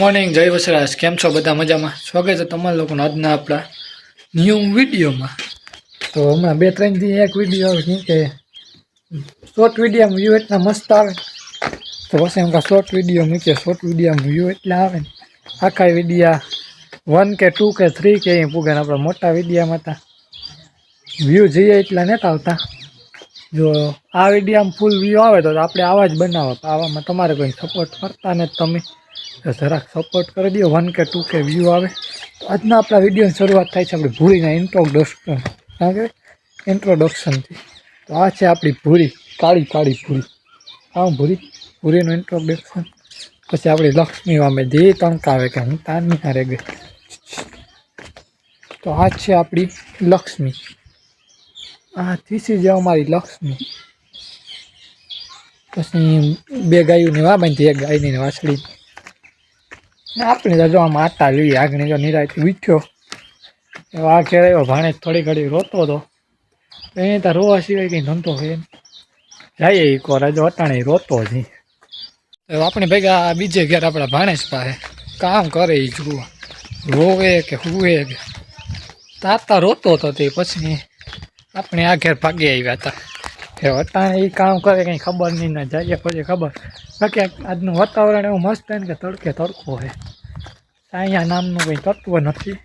Morning, જય વસરાજ. કેમ છો બધા મજામાં? સ્વાગત છે તમારા લોકોના આજના આપણા ન્યૂ વિડીયોમાં. તો હમણાં બે ત્રણ દી એક વીડિયો આવે કે શોર્ટ વિડીયોમાં વ્યૂ એટલા મસ્ત આવે. તો પછી એમ શોર્ટ વીડિયો મૂકીએ શોર્ટ વિડીયોમાં વ્યૂ એટલા આવે ને. આખા વિડીયા વન કે ટુ કે થ્રી કે એ પૂગે ને આપણા મોટા વિડીયામાં હતા. વ્યૂ જઈએ એટલા નહોતા આવતા. જો આ વિડીયામાં ફૂલ વ્યૂ આવે તો આપણે આવા જ બનાવો. આવામાં તમારે કોઈ સપોર્ટ કરતા ને તમે. જરાક સપોર્ટ કરી દો. વન કે ટુ કે વ્યૂ આવે. તો આજના આપણા વિડીયોની શરૂઆત થાય છે આપણે ભૂરીના ઇન્ટ્રોડક્શન કારણ કે? ઇન્ટ્રોડક્શનથી તો આ છે આપણી ભૂરી. કાળી કાળી ભૂરી. આ ભૂરી. ભૂરીનું ઇન્ટ્રોડક્શન પછી આપણી લક્ષ્મી વામે જે તણકાવે કે હું તાની હારે ગઈ. તો આ છે આપણી લક્ષ્મી. આ થીસી જે અમારી લક્ષ્મી. પછી બે ગાયોની વા બાંધી, એક ગાયની વાછડી. આપણે તો જો આમ આટા લઈએ આગણી જો નિરાયથી વીઠ્યો આ ખેડાયો ભાણે થોડી ઘડી રોતો હતો તો. એને ત્યાં રોવા સિવાય કંઈ ધંધો હોય જાય એ એક વાર જો અટાણે રોતો જ નહીં. તો આપણે ભેગા બીજે ઘેર આપણા ભાણેજ પાસે કામ કરે એ જુઓ. રોવે કે હુવે કે. તાતા રોતો હતો તે પછી આપણે આ ઘેર ભાગી આવ્યા હતા. કે વટાણે એ કામ કરે, કંઈ ખબર નહીં ને, જઈએ પછી ખબર. બાકી આજનું વાતાવરણ એવું મસ્ત હોય ને કે તડકે તડકો હોય અહીંયા નામનું કંઈ તત્વ નથી.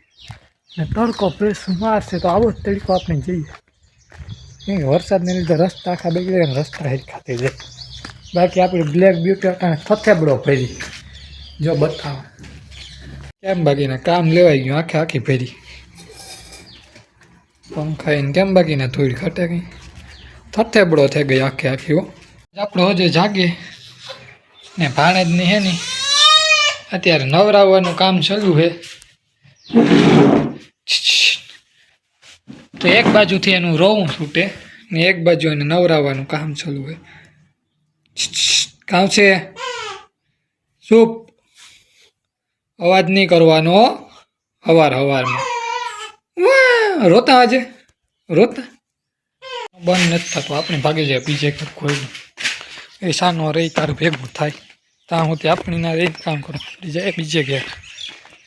ને તડકો પ્રેસ મારશે તો આવો જ તડકો આપણે જઈએ. કંઈક વરસાદને લીધે રસ્તા આખા બે જાય રસ્તા હેઠ ખાતી જાય. બાકી આપણી બ્લેક બ્યુટી અટાણે થથેબડો ફેરી જો બતાવો. કેમ બાકીને કામ લેવાઈ ગયું, આખે આખી ફેરી પંખાઈને કેમ બાકીને થોડી ઘટે ગઈ થથેબડો થઈ ગઈ આખે આખી આપણો હજે જાગે. ને ભાણેજની હે ની. અત્યારે નવરાવવાનું કામ ચાલ્યું છે તો એક બાજુથી એનું રોવું છૂટે ને એક બાજુ એને નવરાવવાનું કામ ચાલુ હે. કામ છે ચૂપ. અવાજ નહીં કરવાનો. હવાર હવારમાં. રોતા આજે? રોતા? બંધ નથી થતું. આપણે ભાગી જાય બીજે કોઈ એ સાનો રહી તારું ભેગું થાય. ત્યાં હું આપણી ના રહી કામ કરું. બીજા બીજે ઘેર.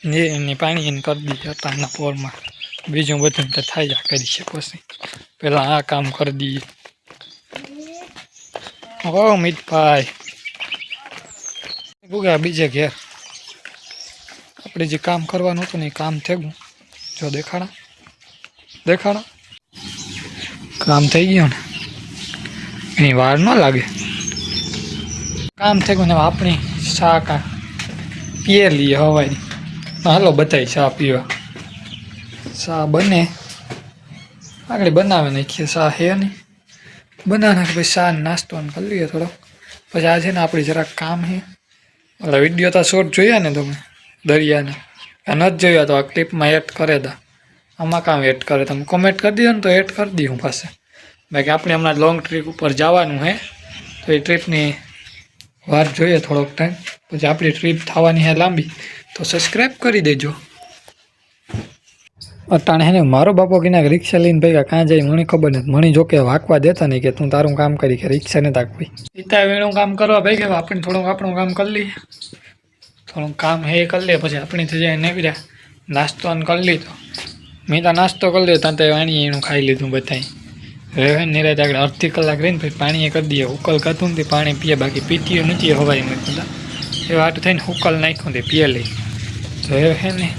ને એની પાણી એને કરી દીધા અટાણના પોરમાં. બીજું બધું તો થાય જા કરી છે પછી. પહેલાં આ કામ કરી દઈએ ઓ મિતભાઈ. ભૂગા, બીજે ઘેર. આપણે જે કામ કરવાનું હતું ને એ કામ થઈ ગયું જો દેખાડા દેખાડા કામ થઈ ગયું ને? એની વાર ન લાગે. કામ થઈ ગયું ને આપણી ચા કા પીએ લઈએ હવાઈ હાલો બતાવી ચા પીવા. ચા બને. આગળ બનાવે નાખીએ ચા, હે નહીં? બનાવી નાખે પછી ચા નાસ્તો કરી લઈએ થોડો પછી આ છે ને આપણી જરાક કામ છે. ઓલા વીડિયો તો શોર્ટ જોયા ને તમે, દરિયાના. ન નથી જોયા તો આ ક્લિપમાં એડ કરે દા. આમાં કામ એડ કરે. તમે કોમેન્ટ કરી દીધો ને તો એડ કરી દઉં પાસે. બાકી આપણે હમણાં લોંગ ટ્રીપ ઉપર જવાનું હે. તો એ ટ્રીપની વાર જોઈએ થોડોક ટાઈમ પછી આપણી ટ્રીપ થવાની હે લાંબી. તો સબસ્ક્રાઈબ કરી દેજો. અટાણે હે ને, મારો બાપો કે રિક્ષા લઈને ભાઈ કાં જાય મને ખબર નથી. મને જોકે વાંકવા દેતા નહીં કે તું તારું કામ કરી કે રિક્ષા ને ભાઈ પિતા વેણું કામ કરવા ભાઈ કે આપણે થોડુંક આપણું કામ કરી લઈએ. થોડુંક કામ હે કરી લે. પછી આપણે થઈ જાય નેવર્યા નાસ્તો અને કરી લીધો. મેં તો નાસ્તો કરી લીધો ત્યાં પાણી એનું ખાઈ લીધું બધાય. હવે નિરાજ આગળ અડધી કલાક રહીને પછી પાણી કરી દઈએ. ઉકલ કરતું ને પાણી પીએ, બાકી પીતીઓ નથી હવાઈ મેં બધા એ વાટ થઈને ઉકલ નાખ્યું તે પીએ લઈ. તો હવે હે ને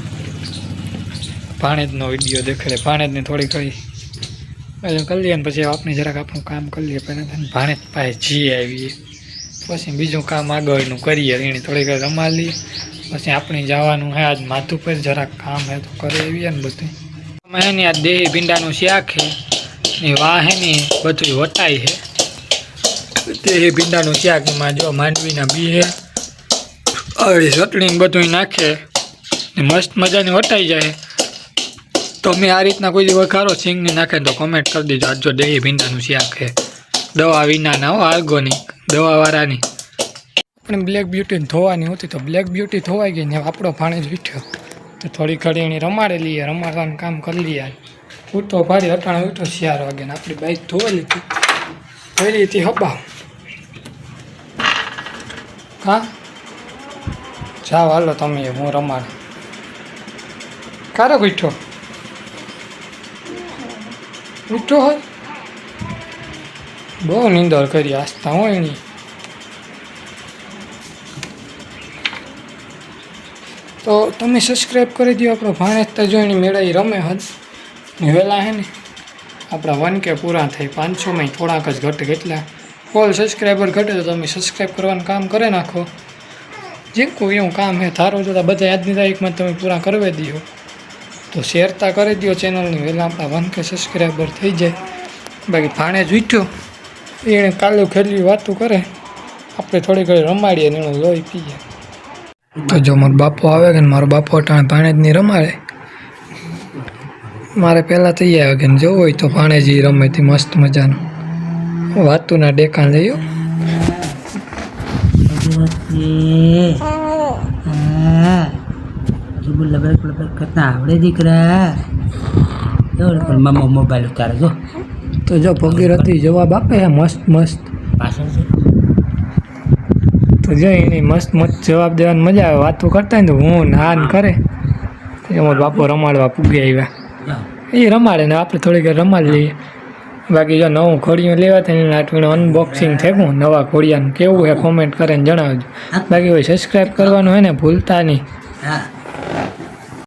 ભાણેજનો વીડિયો દેખાડે ભાણેજને થોડી કરી પછી કરી લઈએ ને પછી આપણે જરાક આપણું કામ કરી લઈએ. પહેલાં થઈને ભાણેજ પાસે જી આવીએ. પછી બીજું કામ આગળનું કરીએ, એની થોડીક લઈએ પછી આપણે જવાનું હે આજ માથું પર, જરાક કામ હે તો કરી આવીએ ને બધું અમે હે ને આ દેહી ભીંડાનું શાક છે, ને વાહ હે ને બધું વટાય છે. દેહી ભીંડાનું શાક એમાં જો માંડવીના બી હે અળી ચટણી બધું નાખે, ને મસ્ત મજાની વટાઈ જાય. તમે આ રીતના કોઈ દિવસ ખારો સિંગની નાખે તો કોમેન્ટ કરી દીજો આજ જો દેહી ભીંડાનું શાક છે. દવા વિનાના હો, આર્ગોનિક, દવાવાળાની. આપણે બ્લેક બ્યુટી ધોવાની હતી તો બ્લેક બ્યુટી ધોવાઈ ગઈ ને આપણો ભાણે જ વીઠ્યો. તો થોડી ઘડી એની રમાડે લઈએ, રમાડવાનું કામ કરી લઈએ. ઉઠો ભારી અટાણે ઉઠો ચાર વાગે આપણી બાઈક ધોઈ લીધી ધોઈ લીધી હબા. હા? જાઓ, હાલો તમે, હું રમાડ. કારો ઉઠો? ઉઠો હોય? બહુ નિંદર કરી આસ્તા હોય એની. તો તમે સબસ્ક્રાઈબ કરી દો આપણો ભાણેજ એની મેળાઈ રમે હદ. ને વહેલા હે ને, આપણા વન કે પૂરા થાય. પાંચસોમાં થોડાક જ ઘટે કેટલા ફોલ સબસ્ક્રાઈબર ઘટે તો તમે સબસ્ક્રાઈબ કરવાનું કામ કરી નાખો. જે કોઈ એવું કામ હે, ધારો જોતા બધા આજની તારીખમાં તમે પૂરા કરવી દો તો શેરતા કરી દો ચેનલની વહેલા આપણા વન કે સબસ્ક્રાઈબર થઈ જાય. બાકી ભાણે જ ઉઠ્યો. એણે કાલું ખેલ્યું વાતું કરે. આપણે થોડી ઘડી રમાડીએ ને એનું લોહી પીએ. તો જો મારો બાપો આવે કે મારો બાપો અટાણે ભાણેજની રમાડે મારે પહેલાં થઈ આવે કે જવું હોય તો ભાણેજી રમે તે મસ્ત મજાનું. વાતુના ડેકાણ લઈ લબક લબક કરતા આવડે દીકરા મામા મોબાઈલ ઉતારે જો તો જો ભગીરથી જવાબ આપે હે મસ્ત મસ્ત. પાછળ તો જો એની મસ્ત મસ્ત જવાબ દેવાની મજા આવે, વાતો કરતા ને તો હું ના કરે. એમાં બાપો રમાડવા પૂગી આવ્યા. એ રમાડે ને આપણે થોડીક રમાડી લઈએ. બાકી જો નવું ખોડિયું લેવા થાય એને આટલું અનબોક્સિંગ થેકું નવા ઘોડિયાનું કેવું છે કોમેન્ટ કરીને જણાવજો. બાકી હોય સબસ્ક્રાઈબ કરવાનું હોય ને ભૂલતા નહીં.